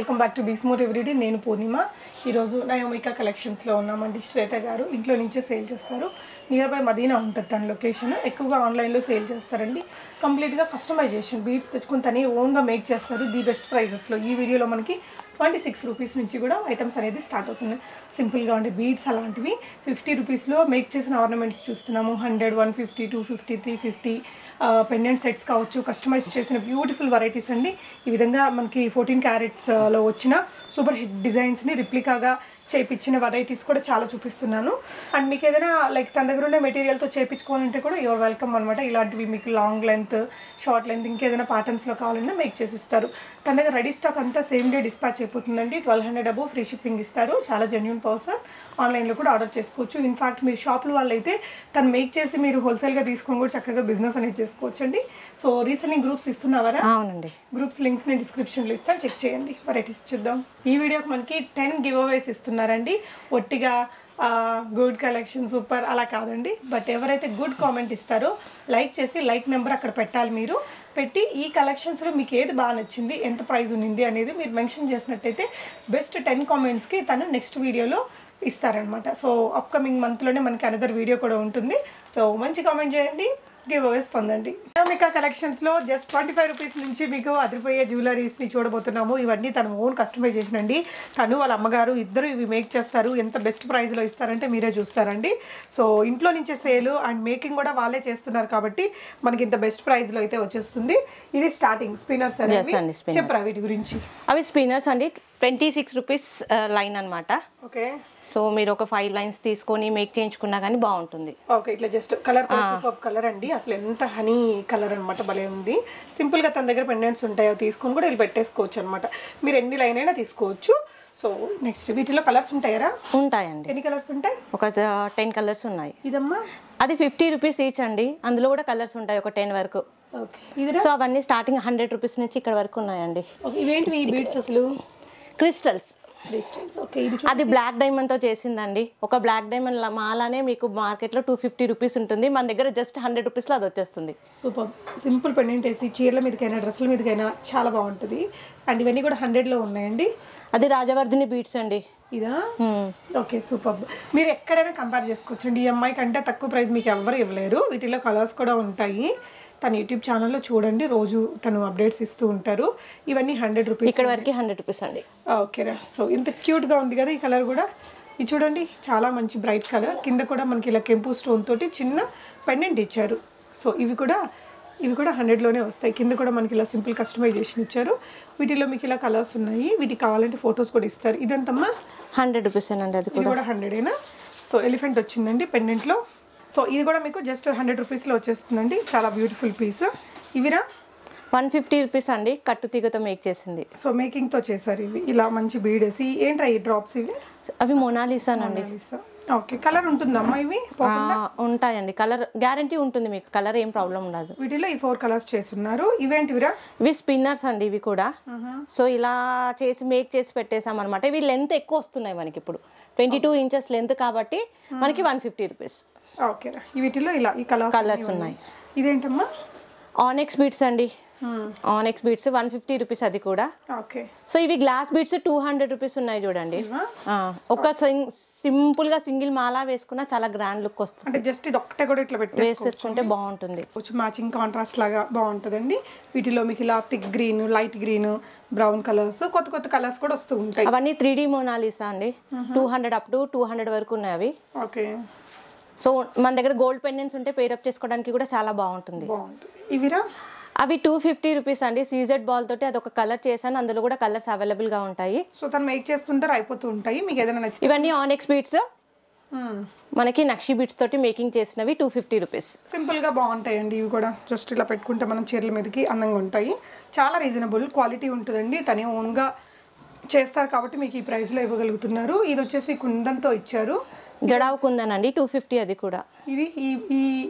Welcome back to Beadsmore everyday. నేను పూర్ణిమ. ఈరోజు నయోమికా కలెక్షన్స్లో ఉన్నామండి శ్వేత గారు. ఇంట్లో నుంచే సేల్ చేస్తారు. నియర్ బై మదీనా ఉంటుంది తన లొకేషన్. ఎక్కువగా ఆన్లైన్లో సేల్ చేస్తారండి. కంప్లీట్గా కస్టమైజేషన్ బీట్స్ తెచ్చుకుని తనే ఓన్గా మేక్ చేస్తారు. ది బెస్ట్ ప్రైజెస్లో. ఈ వీడియోలో మనకి ట్వంటీ సిక్స్ రూపీస్ నుంచి కూడా ఐటమ్స్ అనేది స్టార్ట్ అవుతున్నాయి సింపుల్గా ఉండే బీడ్స్ అలాంటివి. ఫిఫ్టీ రూపీస్లో మేక్ చేసిన ఆర్నమెంట్స్ చూస్తున్నాము. Hundred one fifty two fifty three fifty pendant sets కావచ్చు కస్టమైజ్ చేసిన బ్యూటిఫుల్ వెరైటీస్ అండి. ఈ విధంగా మనకి ఫోర్టీన్ క్యారెట్స్లో వచ్చిన సూపర్ హిట్ డిజైన్స్ని రిప్లికాగా చేయించిన వెరైటీస్ కూడా చాలా చూపిస్తున్నాను. అండ్ మీకు ఏదైనా లైక్ తన దగ్గర ఉండే మెటీరియల్తో చేయించుకోవాలంటే కూడా యువర్ వెల్కమ్ అనమాట ఇలాంటివి మీకు లాంగ్ లెంత్ షార్ట్ లెంత్ ఇంకేదైనా ప్యాటర్న్స్లో కావాలన్నా మేక్ చేసి ఇస్తారు తన దగ్గర రెడీ స్టాక్ అంతా సేమ్ డే డిస్పాచ్ అయిపోతుందండి. Twelve hundred above free shipping ఇస్తారు. చాలా జెన్యున్ పర్సన్ ఆన్లైన్లో కూడా ఆర్డర్ చేసుకోవచ్చు. ఇన్ఫాక్ట్ మీ షాప్లో వాళ్ళైతే తను మేక్ చేసి మీరు హోల్సేల్గా తీసుకొని కూడా చక్కగా బిజినెస్ అనేది చేసుకోవచ్చు అండి సో రీసెంట్లీ గ్రూప్స్ ఇస్తున్నారా అవునండి. గ్రూప్స్ లింక్స్ని డిస్క్రిప్షన్లో ఇస్తాను. చెక్ చేయండి. వెరైటీస్ చూద్దాం. ఈ వీడియోకి మనకి టెన్ గివ్ అవేస్ ఇస్తున్నారండి. ఒట్టిగా గుడ్ కలెక్షన్ సూపర్ అలా కాదండి. బట్ ఎవరైతే గుడ్ కామెంట్ ఇస్తారో లైక్ చేసి లైక్ నెంబర్ అక్కడ పెట్టాలి మీరు. పెట్టి ఈ కలెక్షన్స్లో మీకు ఏది బాగా నచ్చింది ఎంత ప్రైస్ ఉన్నింది అనేది మీరు మెన్షన్ చేసినట్టయితే బెస్ట్ టెన్ కామెంట్స్కి తను నెక్స్ట్ వీడియోలో ఇస్తారనమాట సో అప్కమింగ్ మంత్లోనే మనకి అనదర్ వీడియో కూడా ఉంటుంది. సో మంచి కామెంట్ చేయండి. గివ్ అవేస్ పొందండి. అనామికా కలెక్షన్స్లో జస్ట్ ట్వంటీ ఫైవ్ రూపీస్ నుంచి మీకు అదిరిపోయే జ్యువెలరీస్ని చూడబోతున్నాము. ఇవన్నీ తన ఓన్ కస్టమైజేషన్ అండి. తను వాళ్ళ అమ్మగారు ఇద్దరు ఇవి మేక్ చేస్తారు. ఎంత బెస్ట్ ప్రైస్లో ఇస్తారంటే మీరే చూస్తారండి. సో ఇంట్లో నుంచే సేల్ అండ్ మేకింగ్ కూడా వాళ్ళే చేస్తున్నారు కాబట్టి మనకి ఇంత బెస్ట్ ప్రైస్లో అయితే వచ్చేస్తుంది. ఇది స్టార్టింగ్ స్పిన్నర్స్ Yes అండి. చెప్పరా వీటి గురించి? అవి స్పిన్నర్స్ అండి. ట్వంటీ సిక్స్ రూపీస్ లైన్ అనమాట ఓకే. సో మీరు ఒక ఫైవ్ లైన్స్ తీసుకొని మేక్ చేయించుకున్నా కానీ బాగుంటుంది. ఓకే ఇట్లా జస్ట్ కలర్ కలర్ అండి. అసలు ఎంత హనీ కలర్ అనమాట భలే ఉంది. సింపుల్గా తన దగ్గర పెండెంట్స్ ఉంటాయో తీసుకొని కూడా వీళ్ళు పెట్టేసుకోవచ్చు అనమాట మీరు ఎన్ని లైన్ అయినా తీసుకోవచ్చు. సో నెక్స్ట్ వీటిలో కలర్స్ ఉంటాయరా? ఉంటాయండి. ఎన్ని కలర్స్ ఉంటాయి? ఒక టెన్ కలర్స్ ఉన్నాయి. ఇదమ్మా. అది ఫిఫ్టీ రూపీస్ ఈచ్ అండి. అందులో కూడా కలర్స్ ఉంటాయి ఒక టెన్ వరకు. సో అవన్నీ స్టార్టింగ్ హండ్రెడ్ రూపీస్ నుంచి ఇక్కడ వరకు ఉన్నాయండి. ఈ బీడ్స్ అసలు? క్రిస్టల్స్. అది బ్లాక్ డైమండ్తో చేసిందండి. ఒక బ్లాక్ డైమండ్ మాలానే మీకు మార్కెట్లో టూ ఫిఫ్టీ రూపీస్ ఉంటుంది. మన దగ్గర జస్ట్ హండ్రెడ్ రూపీస్లో అది వచ్చేస్తుంది. సూపర్. సింపుల్ పెండెంట్ వేసి చీరల మీదకైనా డ్రెస్సుల మీదకైనా చాలా బాగుంటుంది. అండ్ ఇవన్నీ కూడా హండ్రెడ్లో ఉన్నాయండి. అది రాజవర్ధిని బీట్స్ అండి. ఇదా? Okay super. మీరు ఎక్కడైనా కంపేర్ చేసుకోవచ్చు అండి ఈఎంఐ కంటే తక్కువ ప్రైస్ మీకు ఎవరు ఇవ్వలేరు. వీటిలో కలర్స్ కూడా ఉంటాయి. తన యూట్యూబ్ ఛానల్లో చూడండి. రోజు తను అప్డేట్స్ ఇస్తూ ఉంటారు. ఇవన్నీ హండ్రెడ్ రూపీస్ ఇక్కడ వరకు హండ్రెడ్ రూపీస్ అండి. ఓకేరా సో ఇంత క్యూట్గా ఉంది కదా ఈ కలర్ కూడా. ఇది చూడండి చాలా మంచి బ్రైట్ కలర్. కింద కూడా మనకి ఇలా కెంపు స్టోన్ తోటి చిన్న పెండెంట్ ఇచ్చారు. సో ఇవి కూడా ఇవి కూడా హండ్రెడ్లోనే వస్తాయి. కింద కూడా మనకి ఇలా సింపుల్ కస్టమైజేషన్ ఇచ్చారు. వీటిలో మీకు ఇలా కలర్స్ ఉన్నాయి. వీటికి కావాలంటే ఫొటోస్ కూడా ఇస్తారు. ఇదంతమ్మా? హండ్రెడ్ రూపీస్ అండి అది కూడా హండ్రెడేనా? సో ఎలిఫెంట్ వచ్చిందండి పెండెంట్లో. సో ఇది కూడా మీకు జస్ట్ హండ్రెడ్ రూపీస్లో వచ్చేస్తుందండి. చాలా బ్యూటిఫుల్ పీస్ ఇవిరా? వన్ ఫిఫ్టీ రూపీస్ అండి. కట్టు తీగతో మేక్ చేసింది. సో మేకింగ్తో చేశారు ఇవి. ఇలా మంచి బీడ్ వేసి ఏంట్రా ఈ డ్రాప్స్ ఇవి? అవి మొనాలిసానండి ఓకే కలర్ ఉంటుందమ్మా ఇవి? ఉంటాయండి. కలర్ గ్యారంటీ ఉంటుంది మీకు. కలర్ ఏం ప్రాబ్లం ఉండదు. వీటిలో ఈ ఫోర్ కలర్స్ చేసి ఉన్నారు ఇవేంటివిరా? ఇవి స్పిన్నర్స్ అండి ఇవి కూడా. సో ఇలా చేసి మేక్ చేసి పెట్టేసాం అనమాట ఇవి లెంత్ ఎక్కువ వస్తున్నాయి మనకి ఇప్పుడు. ట్వంటీ టూ ఇంచెస్ లెంత్ కాబట్టి మనకి వన్ ఫిఫ్టీ రూపీస్ వీటిలో ఇలా ఈ కలర్స్ కలర్స్ ఉన్నాయి. ఇదేంటమ్మా? ఆనెక్స్ బీట్స్ అండి. Onyx beads one fifty rupees అది కూడా. ఓకే. సో ఇవి glass beads two hundred rupees ఉన్నాయి చూడండి. ఒక సింపుల్గా సింగిల్ మాలా వేసుకున్నా చాలా గ్రాండ్ లుక్ వస్తుంది. అంటే జస్ట్ ఇది ఒక్కటే కూడా ఇట్లా పెట్టి వేసేసుకుంటే బాగుంటుంది. కొంచెం మ్యాచింగ్ కాంట్రాస్ట్ లాగా బాగుంటుందండి. వీటిలో మీకు ఇలా thick green light green brown colours కొత్త కొత్త కలర్స్ కూడా వస్తూ ఉంటాయి. అవన్నీ త్రీ డి మోనాలిసా అండి. Two hundred up to two hundred వరకు ఉన్నాయి అవి. ఓకే. సో మన దగ్గర గోల్డ్ పెండెంట్స్ ఉంటే పేరప్ చేసుకోవడానికి కూడా చాలా బాగుంటుంది. ఇవిరా? అవి టూ ఫిఫ్టీ రూపీస్ అండి. సీజెడ్ బాల్ తోటి అది ఒక కలర్ చేశాను. అందులో కూడా కలర్స్ అవైలబుల్గా ఉంటాయి. సో తను మేక్ చేస్తుంటారు అయిపోతూ ఉంటాయి. మీకు ఏదైనా నచ్చితే ఇవన్నీ ఆనెక్స్ బీట్స్ మనకి నక్షి బీట్స్ తోటి మేకింగ్ చేసినవి టూ ఫిఫ్టీ రూపీస్ సింపుల్గా బాగుంటాయండి. ఇవి కూడా జస్ట్ ఇలా పెట్టుకుంటే మనం చీరల మీదకి అందంగా ఉంటాయి. చాలా రీజనబుల్ క్వాలిటీ ఉంటుందండి. తనే ఓన్గా చేస్తారు కాబట్టి మీకు ఈ ప్రైస్లో ఇవ్వగలుగుతున్నారు. ఇది వచ్చేసి కుందంతో ఇచ్చారు. జడావు కుందనండి టూ ఫిఫ్టీ అది కూడా. ఇది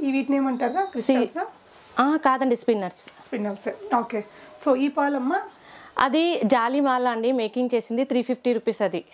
ఈ వీటిని ఏమంటారా? కాదండి స్పిన్నర్స్ స్పిన్నల్స్ ఓకే. సో ఈ పాలమ్మ? అది జాలిమాల అండి మేకింగ్ చేసింది త్రీ ఫిఫ్టీ రూపీస్ అది.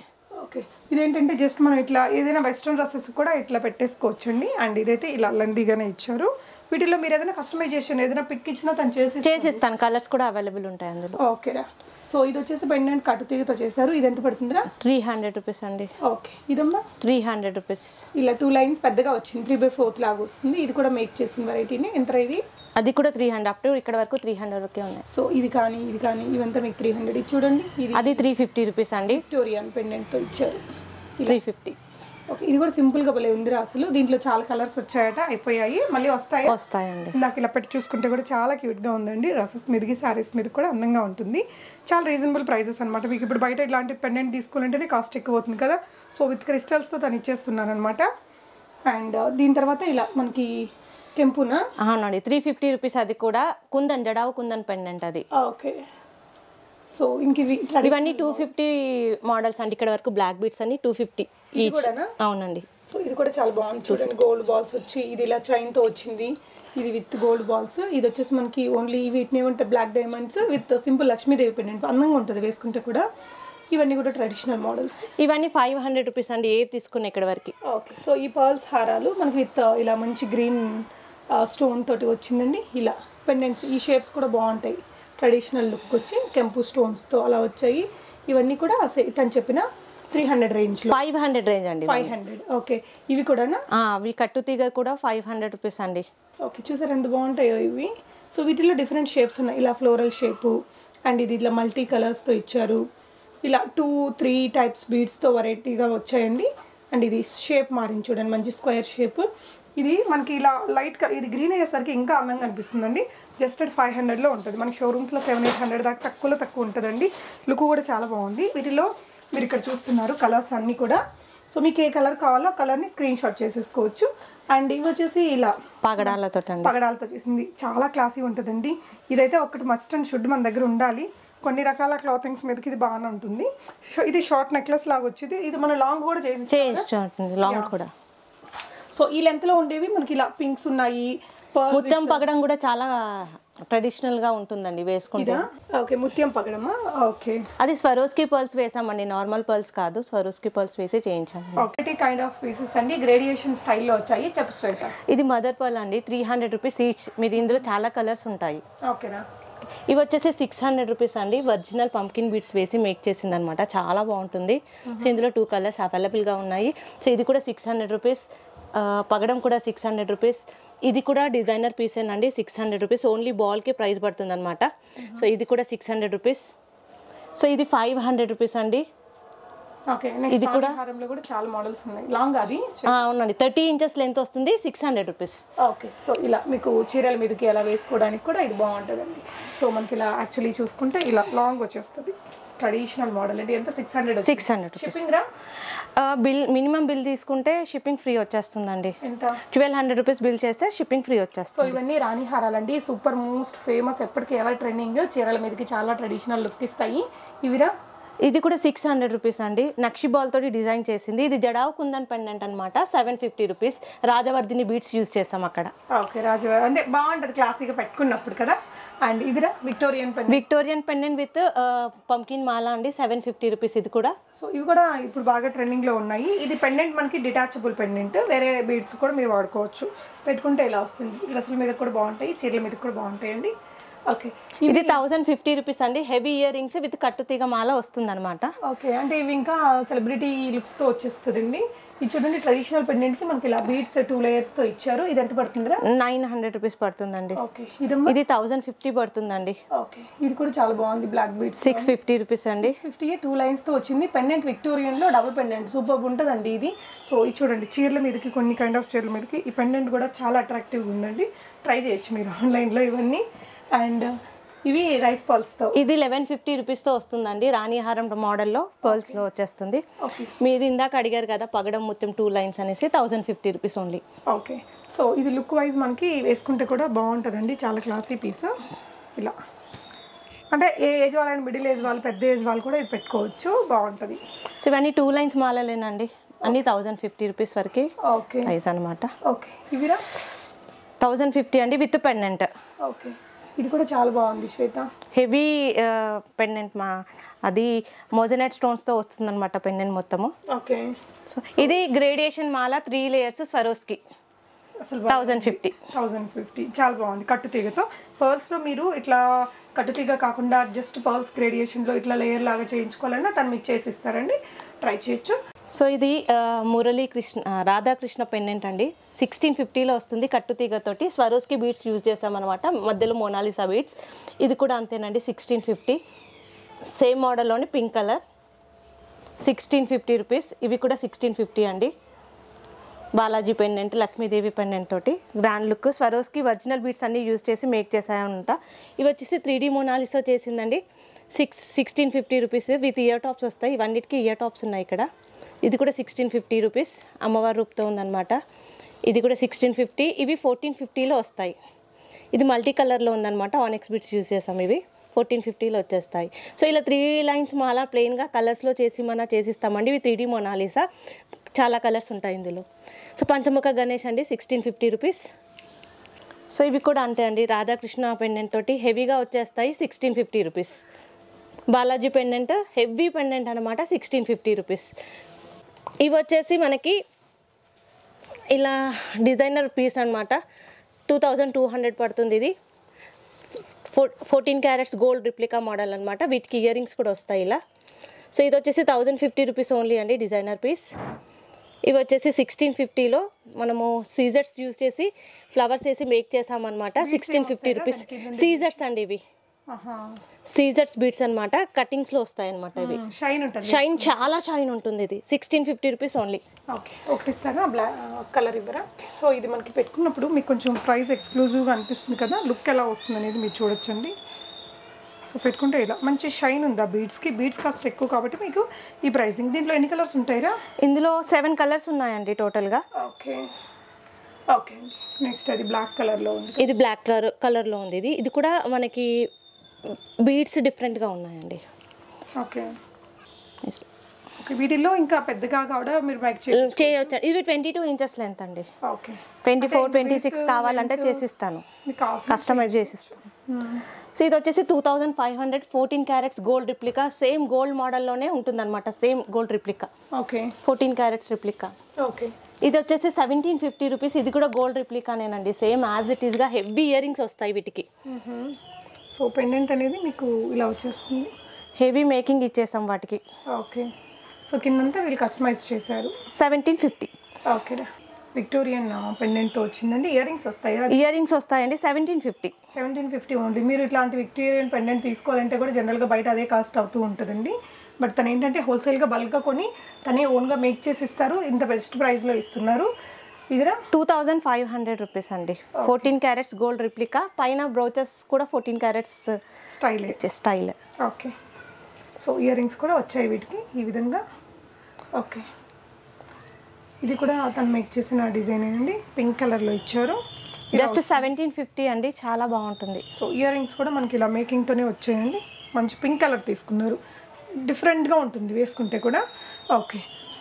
ఓకే. ఇదేంటంటే జస్ట్ మనం ఇట్లా ఏదైనా వెస్ట్రన్ డ్రెస్సెస్ కూడా ఇట్లా పెట్టేసుకోవచ్చండి. అండ్ ఇదైతే ఇలా లందీగానే ఇచ్చారు. వీటిలో మీరు ఏదైనా కస్టమైజేషన్ ఏదైనా పిక్ ఇచ్చినా తను చేసి చేసిస్తాను. కలర్స్ కూడా అవైలబుల్ ఉంటాయి అందులో. ఓకేరా సో ఇది వచ్చేసి పెండెంట్ కట్టు తీగతో చేశారు. ఇది ఎంత పడుతుందిరా? త్రీ హండ్రెడ్ రూపీస్ అండి. ఓకే ఇదమ్మా? త్రీ హండ్రెడ్ రూపీస్ ఇలా టూ లైన్స్ పెద్దగా వచ్చింది. త్రీ బై ఫోర్త్ లాగా వస్తుంది. ఇది కూడా మేక్ చేసిన వెరైటీని ఎంత ఇది? అది కూడా త్రీ హండ్రెడ్ అప్ టు ఇక్కడ వరకు త్రీ హండ్రెడ్ వరకే ఉన్నాయి. సో ఇది కానీ ఇది కానీ ఇవంతా మీకు త్రీ హండ్రెడ్ ఇది చూడండి. ఇది అది త్రీ ఫిఫ్టీ రూపీస్ అండి. విక్టోరియన్ పెండెంట్తో ఇచ్చారు. త్రీ ఫిఫ్టీ ఓకే ఇది కూడా సింపుల్గా భలే ఉందిరా అసలు. దీంట్లో చాలా కలర్స్ వచ్చాయట అయిపోయాయి. మళ్ళీ వస్తాయి? వస్తాయండి. ఇందాక ఇలా పెట్టి చూసుకుంటే కూడా చాలా క్యూట్గా ఉందండి. డ్రెస్సెస్ మీదకి శారీస్ మీద కూడా అందంగా ఉంటుంది. చాలా రీజనబుల్ ప్రైజెస్ అనమాట మీకు ఇప్పుడు బయట ఇలాంటి పెండెంట్ తీసుకోవాలంటేనే కాస్ట్ ఎక్కువ అవుతుంది కదా. సో విత్ క్రిస్టల్స్తో తను ఇచ్చేస్తున్నాను అనమాట అండ్ దీని తర్వాత ఇలా మనకి కెంపునా అవునండి. త్రీ ఫిఫ్టీ రూపీస్ అది కూడా కుందన్ జడావు కుందన్ పెండెంట్ అది. ఓకే సో ఇంక ఇవి ఇవన్నీ టూ ఫిఫ్టీ మోడల్స్ అండి. ఇక్కడ వరకు బ్లాక్ బీట్స్ అన్ని టూ ఫిఫ్టీ? అవునండి. సో ఇది కూడా చాలా బాగుంది చూడండి. గోల్డ్ బాల్స్ వచ్చి ఇది ఇలా చైన్తో వచ్చింది. ఇది విత్ గోల్డ్ బాల్స్ ఇది వచ్చేసి మనకి ఓన్లీ వీటిని ఏమంటే black diamonds with simple Lakshmidevi pendant అందంగా ఉంటుంది వేసుకుంటే కూడా. ఇవన్నీ కూడా ట్రెడిషనల్ మోడల్స్ ఇవన్నీ ఫైవ్ హండ్రెడ్ రూపీస్ అండి. ఏ తీసుకున్న ఇక్కడ వరకు. ఓకే సో ఈ పర్ల్స్ హారాలు మనకి విత్ ఇలా మంచి గ్రీన్ స్టోన్ తోటి వచ్చిందండి. ఇలా పెండెంట్స్ ఈ షేప్స్ కూడా బాగుంటాయి. ట్రెడిషనల్ లుక్ వచ్చి కెంపు స్టోన్స్తో అలా వచ్చాయి. ఇవన్నీ కూడా తను చెప్పిన త్రీ హండ్రెడ్ రేంజ్లో ఫైవ్ హండ్రెడ్ రేంజ్ అండి ఫైవ్ హండ్రెడ్ ఓకే ఇవి కూడానా? అవి కట్టు తీగ కూడా ఫైవ్ హండ్రెడ్ రూపీస్ అండి. ఓకే చూసారు ఎంత బాగుంటాయో ఇవి? సో వీటిలో డిఫరెంట్ షేప్స్ ఉన్నాయి. ఇలా ఫ్లోరల్ షేపు అండ్ ఇది ఇట్లా మల్టీ కలర్స్తో ఇచ్చారు. ఇలా టూ త్రీ టైప్స్ బీడ్స్తో వెరైటీగా వచ్చాయండి. అండ్ ఇది షేప్ మారింది చూడండి. మంచి స్క్వేర్ షేప్ ఇది మనకి ఇలా లైట్ ఇది గ్రీన్ అయ్యేసరికి ఇంకా అందంగా అనిపిస్తుందండి. జస్ట్ అట్ ఫైవ్ హండ్రెడ్లో ఉంటుంది. మనకి షోరూమ్స్లో సెవెన్ ఎయిట్ హండ్రెడ్ దాకా తక్కువలో తక్కువ ఉంటుందండి. లుక్ కూడా చాలా బాగుంది. వీటిలో మీరు ఇక్కడ చూస్తున్నారు కలర్స్ అన్నీ కూడా. సో మీకు ఏ కలర్ కావాలో ఆ కలర్ని స్క్రీన్ షాట్ చేసేసుకోవచ్చు. అండ్ ఇవి వచ్చేసి ఇలా పగడాలతో పగడాలతో చేసింది. చాలా క్లాసీ ఉంటుందండి. ఇదైతే ఒకటి మస్ట్ అండ్ షుడ్ మన దగ్గర ఉండాలి. కొన్ని రకాల క్లాతింగ్స్ మీదకి ఇది బాగానే ఉంటుంది. ఇది షార్ట్ నెక్లెస్ లాగా వచ్చింది. ఇది మనం లాంగ్ కూడా చేసి లాంగ్ కూడా. సో ఈ లెంత్లో ఉండేవి మనకి ఇలా పింక్స్ ఉన్నాయి ముత్యం పగడం కూడా చాలా ట్రెడిషనల్గా ఉంటుందండి వేసుకుంటే. ఇదా? ఓకే ముత్యం పగడమా? ఓకే. అది స్వరోస్కి పర్ల్స్ వేసామండి నార్మల్ పర్ల్స్ కాదు స్వరోస్కి పర్ల్స్ వేసి చేయించాము ఒకటి కైండ్ ఆఫ్ పీసెస్ అండి. గ్రేడియేషన్ స్టైల్లో వచ్చాయి. చెప్పు ఇది మదర్ పర్ల్ అండి త్రీ హండ్రెడ్ రూపీస్ ఈచ్. మీరు ఇందులో చాలా కలర్స్ ఉంటాయి. ఓకేనా ఇవి వచ్చేసి సిక్స్ హండ్రెడ్ రూపీస్ అండి. ఒరిజినల్ పంకిన్ బీట్స్ వేసి మేక్ చేసింది అనమాట చాలా బాగుంటుంది. సో ఇందులో టూ కలర్స్ అవైలబుల్గా ఉన్నాయి. సో ఇది కూడా సిక్స్ హండ్రెడ్ రూపీస్. పగడం కూడా సిక్స్ హండ్రెడ్ రూపీస్. ఇది కూడా డిజైనర్ పీసేనండి సిక్స్ హండ్రెడ్ రూపీస్ ఓన్లీ బాల్కి ప్రైస్ పడుతుంది అనమాట సో ఇది కూడా సిక్స్ హండ్రెడ్ రూపీస్ సో ఇది ఫైవ్ హండ్రెడ్ రూపీస్ అండి. ఓకే నెక్స్ట్ కూడా? హారంలో కూడా చాలా మోడల్స్ ఉన్నాయి. లాంగ్ అది? అవునండి. థర్టీ ఇంచెస్ లెంత్ వస్తుంది six hundred rupees okay so ఇలా మీకు చీరల మీదకి అలా వేసుకోవడానికి కూడా ఇది బాగుంటుందండి. సో మనకి ఇలా యాక్చువల్లీ చూసుకుంటే ఇలా లాంగ్ వచ్చేస్తుంది. ట్రెడిషనల్ మోడల్ అండి. ఎంత? Six hundred six hundred shipping రా? బిల్ మినిమం బిల్ తీసుకుంటే షిప్పింగ్ ఫ్రీ వచ్చేస్తుందండి. ఎంత? ట్వెల్వ్ హండ్రెడ్ రూపీస్ బిల్ చేస్తే షిప్పింగ్ ఫ్రీ వచ్చేస్తుంది. సో ఇవన్నీ రాణి హారాలండి. సూపర్ మోస్ట్ ఫేమస్ ఎప్పటికీ ఎవర్ ట్రెండింగ్ చీరల మీదకి చాలా ట్రెడిషనల్ లుక్ ఇస్తాయి. ఇవిరా? ఇది కూడా సిక్స్ హండ్రెడ్ రూపీస్ అండి. నక్షి బాల్ తోటి డిజైన్ చేసింది. ఇది జడావు కుందన్ పెండెంట్ అనమాట seven fifty rupees రాజవర్ధిని beads use చేస్తాం అక్కడ. ఓకే రాజు అంటే బాగుంటుంది క్లాసీగా పెట్టుకున్నప్పుడు కదా? అండ్ ఇదిరా Victorian pen Victorian pendant with pumpkin మాల అండి. సెవెన్ ఫిఫ్టీ రూపీస్ ఇది కూడా. సో ఇవి కూడా ఇప్పుడు బాగా ట్రెండింగ్లో ఉన్నాయి. ఇది పెండెంట్ మనకి డిటాచబుల్ పెండెంట్ వేరే బీడ్స్ కూడా మీరు వాడుకోవచ్చు. పెట్టుకుంటే ఇలా వస్తుంది? డ్రెస్సుల మీద కూడా బాగుంటాయి చీరల మీద కూడా బాగుంటాయండి. ఓకే ఇది థౌసండ్ ఫిఫ్టీ రూపీస్ అండి. హెవీ ఇయర్ రింగ్స్ విత్ కట్టుతీగ మాల వస్తుంది అనమాట ఓకే అంటే ఇవి ఇంకా సెలబ్రిటీ లుక్తో వచ్చేస్తుందండి. ఇది చూడండి ట్రెడిషనల్ పెండెంట్కి మనకి ఇలా బీడ్స్ టూ లేయర్స్తో ఇచ్చారు. ఇది ఎంత పడుతుందిరా? నైన్ హండ్రెడ్ రూపీస్ పడుతుందండి. ఓకే ఇదమ్మా? ఇది థౌసండ్ ఫిఫ్టీ పడుతుందండి. ఓకే ఇది కూడా చాలా బాగుంది black beads six fifty rupees అండి. ఫిఫ్టీ టూ లైన్స్తో వచ్చింది. పెండెంట్ విక్టోరియన్లో డబుల్ పెండెంట్ సూపర్ ఉంటుందండి ఇది. సో ఇది చూడండి చీరల మీదకి కొన్ని కైండ్ ఆఫ్ చీరల మీదకి ఈ పెండెంట్ కూడా చాలా అట్రాక్టివ్గా ఉందండి. ట్రై చేయొచ్చు మీరు ఆన్లైన్లో ఇవన్నీ. అండ్ ఇవి రైస్ పాల్స్తో. ఇది లెవెన్ ఫిఫ్టీ రూపీస్తో వస్తుందండి. రాణిహారం మోడల్లో పర్ల్స్లో వచ్చేస్తుంది. ఓకే. మీరు ఇందాక అడిగారు కదా పగడం మొత్తం టూ లైన్స్ అనేసి thousand fifty rupees only. Okay. So ఇది లుక్ వైజ్ మనకి వేసుకుంటే కూడా బాగుంటుందండి చాలా క్లాసీ పీస్. ఇలా. అంటే ఏ ఏజ్ వాళ్ళని మిడిల్ ఏజ్ వాళ్ళు పెద్ద ఏజ్ వాళ్ళు కూడా ఇది పెట్టుకోవచ్చు బాగుంటుంది. సో ఇవన్నీ టూ లైన్స్ మాలలేనండి. అన్ని థౌజండ్ ఫిఫ్టీ రూపీస్ వరకు ఓకే. ప్రైస్ అనమాట ఓకే. ఇవిరా? థౌజండ్ ఫిఫ్టీ అండి విత్ పెండెంట్. ఓకే. ఇది కూడా చాలా బాగుంది శ్వేత. హెవీ పెండెంట్ మా అది మోజనైట్ స్టోన్స్తో వస్తుంది అనమాట పెండెంట్ మొత్తము. ఓకే. ఇది గ్రేడియేషన్ మాల three layers Swarovski. Thousand fifty. Thousand fifty. చాలా బాగుంది కట్టు తీగతో. పర్ల్స్లో మీరు ఇట్లా కట్టు తీగ కాకుండా జస్ట్ పర్ల్స్ గ్రేడియేషన్లో ఇట్లా లేయర్ లాగా చేయించుకోవాలన్నా తను మీకు చేసి ఇస్తారండి. ట్రై చేయొచ్చు. సో ఇది మురళీకృష్ణ మురళీ కృష్ణ రాధాకృష్ణ పెండెంట్ అండి సిక్స్టీన్ ఫిఫ్టీలో వస్తుంది కట్టుతీగతోటి స్వరోస్కి బీడ్స్ యూజ్ చేసామన్నమాట మధ్యలో మోనాలిసా బీడ్స్ ఇది కూడా అంతేనండి sixteen fifty same మోడల్లోని pink colour sixteen fifty rupees ఇవి కూడా సిక్స్టీన్ ఫిఫ్టీ అండి. బాలాజీ పెండెంట్ లక్ష్మీదేవి పెండెంట్ తోటి grand look Swarovski original beads అన్నీ యూజ్ చేసి మేక్ చేసాయన్నమాట ఇవి వచ్చేసి త్రీ డీ మోనాలిసో చేసిందండి. Six sixteen fifty rupees with ear tops వస్తాయి. ఇవన్నిటికీ ఇయర్ టాప్స్ ఉన్నాయి ఇక్కడ. ఇది కూడా సిక్స్టీన్ ఫిఫ్టీ రూపీస్ అమ్మవారి రూపుతో ఉందన్నమాట. ఇది కూడా సిక్స్టీన్ ఫిఫ్టీ ఇవి ఫోర్టీన్ ఫిఫ్టీలో వస్తాయి. ఇది మల్టీ కలర్లో ఉందన్నమాట ఆనెక్స్ బిట్స్ యూజ్ చేసాం ఇవి. ఫోర్టీన్ ఫిఫ్టీలో వచ్చేస్తాయి. సో ఇలా త్రీ లైన్స్ మాలా ప్లెయిన్గా కలర్స్లో చేసి మన చేసిస్తామండి. ఇవి త్రీడీ మొనాలిసా చాలా కలర్స్ ఉంటాయి ఇందులో. సో పంచముఖ గణేష్ అండి సిక్స్టీన్ ఫిఫ్టీ రూపీస్ సో ఇవి కూడా అంతే అండి. రాధాకృష్ణ పెండెంట్ తోటి హెవీగా వచ్చేస్తాయి sixteen fifty rupees Balaji pendant heavy pendant అనమాట సిక్స్టీన్ ఫిఫ్టీ రూపీస్ ఇవి వచ్చేసి మనకి ఇలా డిజైనర్ పీస్ అనమాట టూ థౌజండ్ టూ హండ్రెడ్ పడుతుంది ఇది. Four fourteen carats gold replica model అనమాట వీటికి ఇయర్ రింగ్స్ కూడా వస్తాయి ఇలా. సో ఇది వచ్చేసి థౌజండ్ ఫిఫ్టీ రూపీస్ ఓన్లీ అండి డిజైనర్ పీస్. ఇవి వచ్చేసి సిక్స్టీన్ ఫిఫ్టీలో మనము సీజర్స్ యూజ్ చేసి ఫ్లవర్స్ వేసి మేక్ చేసామన్నమాట. Sixteen fifty rupees. సీజర్స్ అండి ఇవి. సీజర్స్ బీట్స్ అనమాట కటింగ్స్లో వస్తాయి అనమాట ఇవి షైన్ ఉంటుంది. షైన్ చాలా షైన్ ఉంటుంది ఇది. Sixteen fifty rupees only okay ఒకటి ఇస్తారా బ్లాక్ కలర్ ఇవ్వరా? సో ఇది మనకి పెట్టుకున్నప్పుడు మీకు కొంచెం ప్రైస్ ఎక్స్క్లూజివ్గా అనిపిస్తుంది కదా లుక్ ఎలా వస్తుంది అనేది మీరు చూడొచ్చండి. సో పెట్టుకుంటే ఇలా. మంచి షైన్ ఉంది ఆ బీడ్స్కి బీడ్స్ కాస్ట్ ఎక్కువ కాబట్టి మీకు ఈ ప్రైసింగ్ దీంట్లో ఎన్ని కలర్స్ ఉంటాయిరా? ఇందులో సెవెన్ కలర్స్ ఉన్నాయండి టోటల్గా. ఓకే. ఓకే నెక్స్ట్ అది బ్లాక్ కలర్లో ఉంది. ఇది బ్లాక్ కలర్ కలర్లో ఉంది ఇది. ఇది కూడా మనకి బీడ్స్ డిఫరెంట్గా ఉన్నాయండి. ఓకే. వీటిల్లో ఇంకా పెద్దగా కూడా మీరు చేయండి చేయొచ్చు. ఇది ట్వంటీ టూ ఇంచెస్ లెంత్ అండి. Okay. Twenty four twenty six కావాలంటే చేసిస్తాను. కస్టమైజ్ చేసిస్తాను. సో ఇది వచ్చేసి two thousand five hundred fourteen carats gold replica. Same gold మోడల్లోనే ఉంటుందన్నమాట. Same gold replica. Okay. Fourteen carats replica. Okay. ఇది వచ్చేసి సెవెంటీన్ ఫిఫ్టీ రూపీస్. ఇది కూడా గోల్డ్ రిప్లికానేనండి. సేమ్ యాజ్ ఇట్ ఈస్గా హెవీ ఇయర్ రింగ్స్ వస్తాయి వీటికి. సో పెండెంట్ అనేది మీకు ఇలా వచ్చేస్తుంది. హెవీ మేకింగ్ ఇచ్చేసాం వాటికి. ఓకే. సో కిందంతా వీళ్ళు కస్టమైజ్ చేశారు. సెవెంటీన్ ఫిఫ్టీ ఓకేరా విక్టోరియన్ పెండెంట్తో వచ్చిందండి. ఇయర్ రింగ్స్ వస్తాయి? ఇయర్ రింగ్స్ వస్తాయండి. సెవెంటీన్ ఫిఫ్టీ సెవెంటీన్ ఫిఫ్టీ ఉంది. మీరు ఇట్లాంటి విక్టోరియన్ పెండెంట్ తీసుకోవాలంటే కూడా జనరల్గా బయట అదే కాస్ట్ అవుతూ ఉంటుందండి. బట్ తను ఏంటంటే హోల్సేల్గా బల్క్గా కొని తనే ఓన్గా మేక్ చేసి ఇస్తారు. ఇంత బెస్ట్ ప్రైస్లో ఇస్తున్నారు. ఇదిరా? Two thousand five hundred rupees అండి. Fourteen carats gold replica. పైన బ్రోచెస్ కూడా fourteen carats style. Style. Okay. So ear rings కూడా వచ్చాయి వీటికి ఈ విధంగా. ఓకే. ఇది కూడా తను మేక్ చేసిన డిజైన్ అండి పింక్ కలర్లో ఇచ్చారు. జస్ట్ సెవెంటీన్ ఫిఫ్టీ అండి. చాలా బాగుంటుంది. సో ఇయర్ రింగ్స్ కూడా మనకి ఇలా మేకింగ్తోనే వచ్చాయండి. మంచి పింక్ కలర్ తీసుకున్నారు. డిఫరెంట్గా ఉంటుంది వేసుకుంటే కూడా. ఓకే.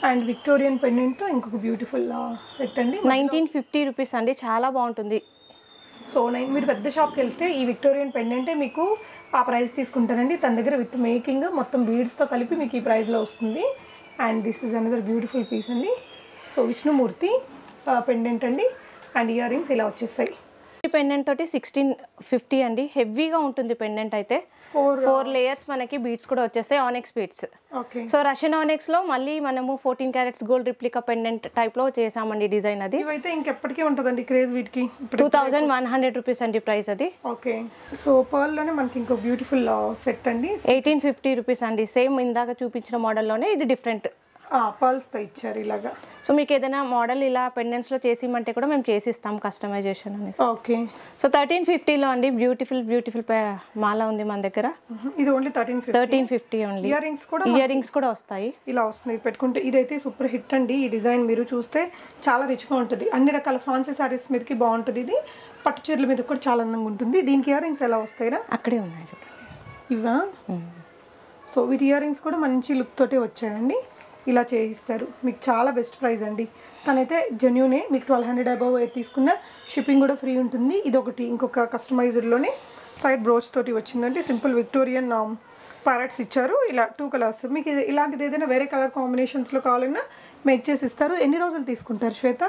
అండ్ విక్టోరియన్ పెండెంట్తో ఇంకొక బ్యూటిఫుల్ సెట్ అండి. నైన్టీన్ ఫిఫ్టీ రూపీస్ అండి. చాలా బాగుంటుంది. సో నేను మీరు పెద్ద షాప్కి వెళ్తే ఈ విక్టోరియన్ పెండెంటే మీకు ఆ ప్రైస్ తీసుకుంటారండి తన దగ్గర విత్ మేకింగ్ మొత్తం బీడ్స్తో కలిపి మీకు ఈ ప్రైస్లో వస్తుంది. And this is another beautiful piece అండి. సో విష్ణుమూర్తి పెండెంట్ అండి అండ్ ఇయర్ రింగ్స్ ఇలా వచ్చేస్తాయి. పెండెంట్ తోటి సిక్స్టీన్ ఫిఫ్టీ అండి. హెవీగా ఉంటుంది పెండెంట్ అయితే. ఫోర్ ఫోర్ లేయర్స్ మనకి బీట్స్ కూడా వచ్చేస్తాయి onyx beads okay so Russian ఆనెక్స్లో మళ్ళీ మనము fourteen carats gold replica pendant టైప్లో చేసామండి డిజైన్ అది. ఇవైతే ఇంకెప్పటికీ ఉంటుందండి క్రేజ్ వీటికి. Two thousand one hundred rupees అండి ప్రైస్ అది. ఓకే సో పర్ల్లోనే మనకి ఇంకో బ్యూటిఫుల్ సెట్ అండి. ఎయిటీన్ ఫిఫ్టీ రూపీస్ అండి. సేమ్ ఇందాక చూపించిన మోడల్లోనే ఇది డిఫరెంట్ పర్ల్స్తో ఇచ్చారు ఇలాగా. సో మీకు ఏదైనా మోడల్ ఇలా పెండెంట్స్లో చేసిమంటే కూడా మేము చేసిస్తాం కస్టమైజేషన్ అనేసి. ఓకే. సో థర్టీన్ ఫిఫ్టీలో అండి బ్యూటిఫుల్ బ్యూటిఫుల్ మాల ఉంది మన దగ్గర. ఇది only thirteen thirteen fifty only ear rings కూడా ఇయర్ రింగ్స్ కూడా వస్తాయి. ఇలా వస్తుంది పెట్టుకుంటే ఇదైతే సూపర్ హిట్ అండి. ఈ డిజైన్ మీరు చూస్తే చాలా రిచ్గా ఉంటుంది. అన్ని రకాల ఫ్యాన్సీ శారీస్ మీదకి బాగుంటుంది ఇది. పట్టు చీరల మీద కూడా చాలా అందంగా ఉంటుంది. దీనికి ఇయర్ రింగ్స్ ఎలా వస్తాయిరా? అక్కడే ఉన్నాయి ఇవా సో వీటి ఇయర్ రింగ్స్ కూడా మంచి లుక్ తోటే వచ్చాయండి. ఇలా చేయిస్తారు. మీకు చాలా బెస్ట్ ప్రైస్ అండి. తనైతే జెన్యూనే మీకు ట్వెల్వ్ హండ్రెడ్ అబవ్ తీసుకున్న షిప్పింగ్ కూడా ఫ్రీ ఉంటుంది. ఇది ఒకటి ఇంకొక కస్టమైజ్డ్లోనే సైడ్ బ్రోచ్ తోటి వచ్చిందండి. సింపుల్ విక్టోరియన్ ప్యారెట్స్ ఇచ్చారు. ఇలా టూ కలర్స్ మీకు ఇలాంటిది ఏదైనా వేరే కలర్ కాంబినేషన్స్లో కావాలన్నా మేక్ చేసి ఇస్తారు ఎన్ని రోజులు తీసుకుంటారు శ్వేత?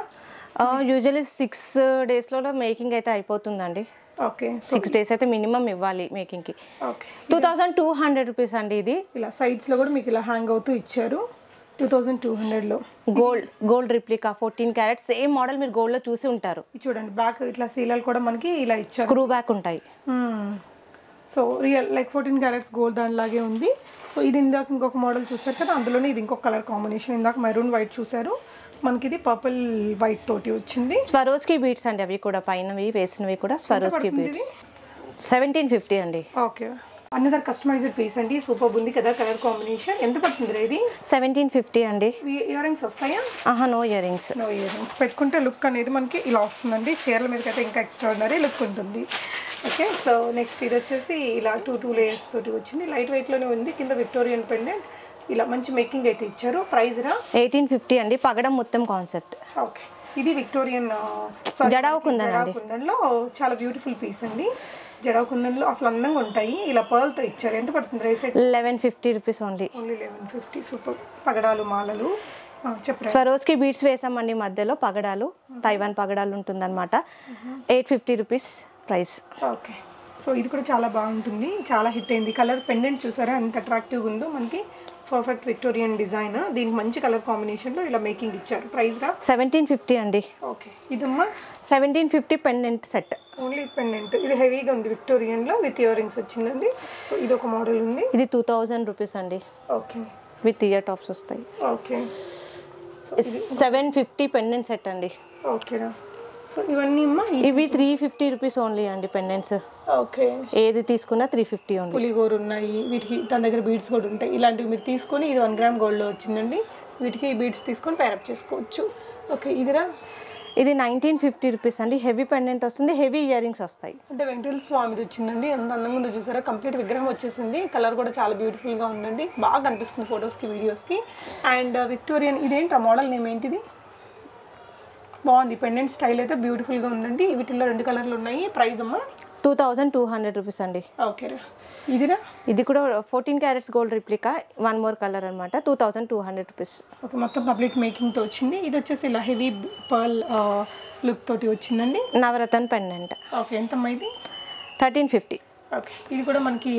యూజువల్లీ సిక్స్ డేస్లో మేకింగ్ అయితే అయిపోతుందండి. ఓకే సిక్స్ డేస్ అయితే మినిమం ఇవ్వాలి మేకింగ్కి okay two thousand two hundred rupees అండి ఇది. ఇలా సైడ్స్లో కూడా మీకు ఇలా హ్యాంగ్ అవుతూ ఇచ్చారు. టూ థౌజండ్ టూ హండ్రెడ్లో. Gold gold replica fourteen carat same model మీరు గోల్డ్లో చూసి ఉంటారు. చూడండి బ్యాక్ ఇట్లా సీలాలు కూడా మనకి ఇలా ఇచ్చారు. స్క్రూ బ్యాక్ ఉంటాయి. So real like fourteen carats gold దానిలాగే ఉంది. సో ఇది ఇందాక ఇంకొక మోడల్ చూసారు కదా అందులోనే ఇది ఇంకొక కలర్ కాంబినేషన్. ఇందాక మెరూన్ వైట్ చూసారు. మనకి ఇది పర్పుల్ వైట్ తోటి వచ్చింది. స్వరోస్కి బీట్స్ అండి అవి కూడా పైనవి వేసినవి కూడా స్వరోస్కి బీట్స్. సెవెంటీన్ ఫిఫ్టీ అండి. ఓకే. అన్నదర్ కస్టమైజ్డ్ పీస్ అండి సూపర్ ఉంది కదా కలర్ కాంబినేషన్ ఎంత పడుతుంది ఇది? సెవెంటీన్ ఫిఫ్టీ అండి. ఇయర్ రింగ్స్ వస్తాయా? ఆహా no ear rings no ear rings పెట్టుకుంటే లుక్ అనేది మనకి ఇలా వస్తుందండి. చీరల మీదకి అయితే ఇంకా ఎక్స్ట్రాడినరీ లుక్ ఉంటుంది. ఓకే సో నెక్స్ట్ ఇది వచ్చేసి ఇలా టూ టూ లేయర్స్ తోటి వచ్చింది. లైట్ వెయిట్లోనే ఉంది కింద విక్టోరియన్ పెండెంట్ ఇలా మంచి మేకింగ్ అయితే ఇచ్చారు. ప్రైస్ రా? ఎయిటీన్ ఫిఫ్టీ అండి పగడం మొత్తం కాన్సెప్ట్ ఓకే ఇది విక్టోరియన్ జడావు కుందన్ అండి. కుందన్లో చాలా బ్యూటిఫుల్ పీస్ అండి. జడావు కుందన్లో అసలు అందంగా ఉంటాయి. ఇలా పర్ల్తో ఇచ్చారు. ఎంత పడుతుంది price eleven fifty rupees only only eleven fifty super పగడాలు మాలలు. స్వరోస్కి బీట్స్ వేసామండి మధ్యలో. పగడాలు. తైవాన్ పగడాలు ఉంటుందన్నమాట. Eight fifty rupees price okay. So ఇది కూడా చాలా బాగుంటుంది. చాలా హిట్ అయింది. కలర్ పెండెంట్ చూసారా? ఎంత అట్రాక్టివ్గా ఉందో మనకి. పర్ఫెక్ట్ విక్టోరియన్ డిజైన్ దీనికి మంచి కలర్ కాంబినేషన్లో ఇలా మేకింగ్ ఇచ్చారు. ప్రైస్ రా? సెవెంటీన్ ఫిఫ్టీ అండి. ఓకే ఇదమ్మా? Seventeen fifty pendant set only pendant ఇది హెవీగా ఉంది విక్టోరియన్లో విత్ ఇయర్ రింగ్స్ వచ్చిందండి. సో ఇది ఒక మోడల్ ఉంది. ఇది టూ థౌజండ్ రూపీస్ అండి. ఓకే విత్ ఇయర్ టాప్స్ వస్తాయి. Okay seven fifty pendant set అండి. ఓకేరా సో ఇవన్నీ ఇవి త్రీ ఫిఫ్టీ రూపీస్ ఓన్లీ అండి పెండెంట్స్ ఓకే. ఏది తీసుకున్నా త్రీ ఫిఫ్టీ ఓన్లీ పులిగోరు ఉన్నాయి వీటికి తన దగ్గర బీడ్స్ కూడా ఉంటాయి. ఇలాంటివి మీరు తీసుకొని ఇది వన్ గ్రామ్ గోల్డ్లో వచ్చిందండి. వీటికి బీడ్స్ తీసుకొని ప్యారప్ చేసుకోవచ్చు. ఓకే ఇదిరా? ఇది నైన్టీన్ ఫిఫ్టీ రూపీస్ అండి. హెవీ పెండెంట్ వస్తుంది హెవీ ఇయర్ రింగ్స్ వస్తాయి. అంటే వెంకటేశ్వర స్వామిది వచ్చిందండి. ఎంత అందంగా ఉందో చూసారా? కంప్లీట్ విగ్రహం వచ్చేసింది. కలర్ కూడా చాలా బ్యూటిఫుల్గా ఉందండి. బాగా కనిపిస్తుంది ఫొటోస్కి వీడియోస్కి అండ్ విక్టోరియన్ ఇదేంటి ఆ మోడల్ నేమ్ ఏంటిది? బాగుంది. పెండెంట్ స్టైల్ అయితే బ్యూటిఫుల్గా ఉందండి. వీటిల్లో రెండు కలర్లు ఉన్నాయి. ప్రైస్ అమ్మా? Two thousand two hundred rupees అండి. ఓకేరా ఇదిరా? ఇది కూడా fourteen carats gold replica one more colour అనమాట two thousand two hundred rupees. Okay మొత్తం కంప్లీట్ మేకింగ్తో వచ్చింది. ఇది వచ్చేసి ఇలా హెవీ పర్ల్ లుక్ తోటి వచ్చిందండి. నవరతన్ పెండెంట్. ఓకే ఎంతమ్మా ఇది? Thirteen fifty. ఓకే ఇది కూడా మనకి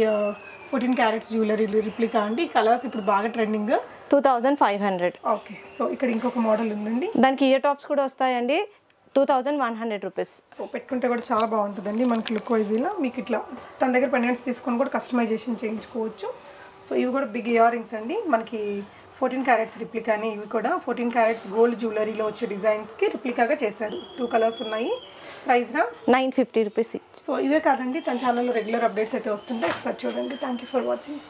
ఫోర్టీన్ క్యారెట్స్ జ్యువెలరీ రిప్లికా అండి. కలర్స్ ఇప్పుడు బాగా trending two thousand five hundred okay so ఇక్కడ ఇంకొక మోడల్ ఉందండి. దానికి ఇయర్ టాప్స్ కూడా వస్తాయండి. Two thousand one hundred rupees so పెట్టుకుంటే కూడా చాలా బాగుంటుందండి మనకి లుక్ వైజ్ ఇలా. మీకు ఇట్లా తన దగ్గర పెండెంట్స్ తీసుకొని కూడా కస్టమైజేషన్ చేయించుకోవచ్చు. సో ఇవి కూడా బిగ్ ఇయర్ రింగ్స్ అండి. మనకి ఫోర్టీన్ క్యారెట్స్ రిప్లికాని ఇవి కూడా. ఫోర్టీన్ క్యారెట్స్ గోల్డ్ జ్యువెలరీలో వచ్చే డిజైన్స్కి రిప్లికాగా చేశారు. టూ కలర్స్ ఉన్నాయి. ప్రైస్ రా? Nine fifty rupees. సో ఇవే కాదండి తన ఛానల్లో రెగ్యులర్ అప్డేట్స్ అయితే వస్తుంటాయి. ఒకసారి చూడండి. Thank you for watching